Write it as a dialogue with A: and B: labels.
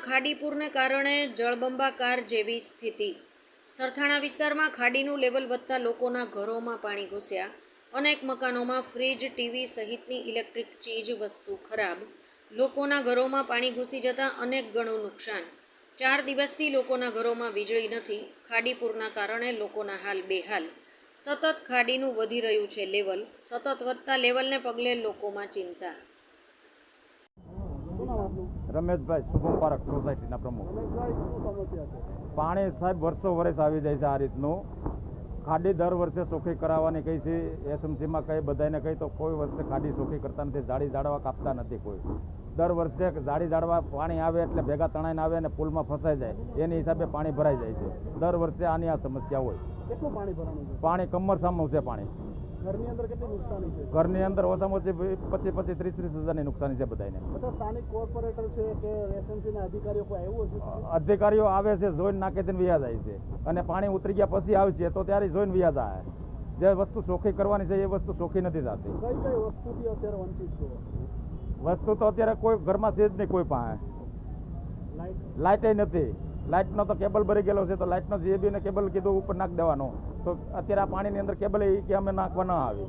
A: ખાડીપૂરને કારણે જળબંબાકાર જેવી સ્થિતિ. સરથાણા વિસ્તારમાં ખાડીનું લેવલ વધતા લોકોના ઘરોમાં પાણી ઘૂસ્યા. અનેક મકાનોમાં ફ્રીજ, ટીવી સહિતની ઇલેક્ટ્રિક ચીજ વસ્તુ ખરાબ. લોકોના ઘરોમાં પાણી ઘૂસી જતાં અનેક ગણું નુકસાન. ચાર દિવસથી લોકોના ઘરોમાં વીજળી નથી. ખાડીપૂરના કારણે લોકોના હાલ બેહાલ. સતત ખાડીનું વધી રહ્યું છે લેવલ. સતત વધતા લેવલને પગલે લોકોમાં ચિંતા.
B: રમેશભાઈ શુભમ પારક સોસાયટીના પ્રમુખ. પાણી સાહેબ વર્ષો વર્ષ આવી જાય છે આ રીતનું. ખાડી દર વર્ષે ચોખ્ખી કરાવવાની કહી છે. એસએમસીમાં કહી બધાને કહી તો કોઈ વર્ષે ખાડી ચોખ્ખી કરતા નથી. જાડી જાડવા કાપતા નથી કોઈ. દર વર્ષે જાડી જાડવા પાણી આવે એટલે ભેગા તણાઈને આવે અને પુલમાં ફસાઈ જાય. એની હિસાબે પાણી ભરાઈ જાય છે. દર વર્ષે આની આ સમસ્યા હોય.
C: પાણી
B: કમર સામું છે પાણી.
C: ઘરની અંદર કેટલી નુકસાની છે?
B: ઘરની અંદર ઓછામાં ઓછી પચીસ પચીસ ત્રીસ ત્રીસ હજારની નુકસાની છે બધાને
C: સ્થાનિક કોર્પોરેટર છે કે એસએમસીના અધિકારીઓ કોઈ આવ્યું હશે?
B: અધિકારીઓ આવે છે જોઈને નાખે છે વ્યાજ જાય છે. અને પાણી ઉતરી ગયા પછી આવે છે તો ત્યારે જોઈને વ્યાજ આવે જે વસ્તુ ચોખ્ખી કરવાની છે એ વસ્તુ ચોખ્ખી નથી થતી.
C: કઈ કઈ વસ્તુથી અત્યારે વંચિત છો?
B: વસ્તુ તો અત્યારે કોઈ ઘરમાં છે જ નહીં કોઈ પાસે.
C: લાઇટ
B: લાઇટે નથી. લાઇટનો તો કેબલ ભરી ગયેલો છે, તો લાઇટનો જે ને કેબલ કીધું, ઉપર નાખ દેવાનો. તો અત્યારે આ પાણીની અંદર કેબલ એ કે અમે નાખવા ન આવી.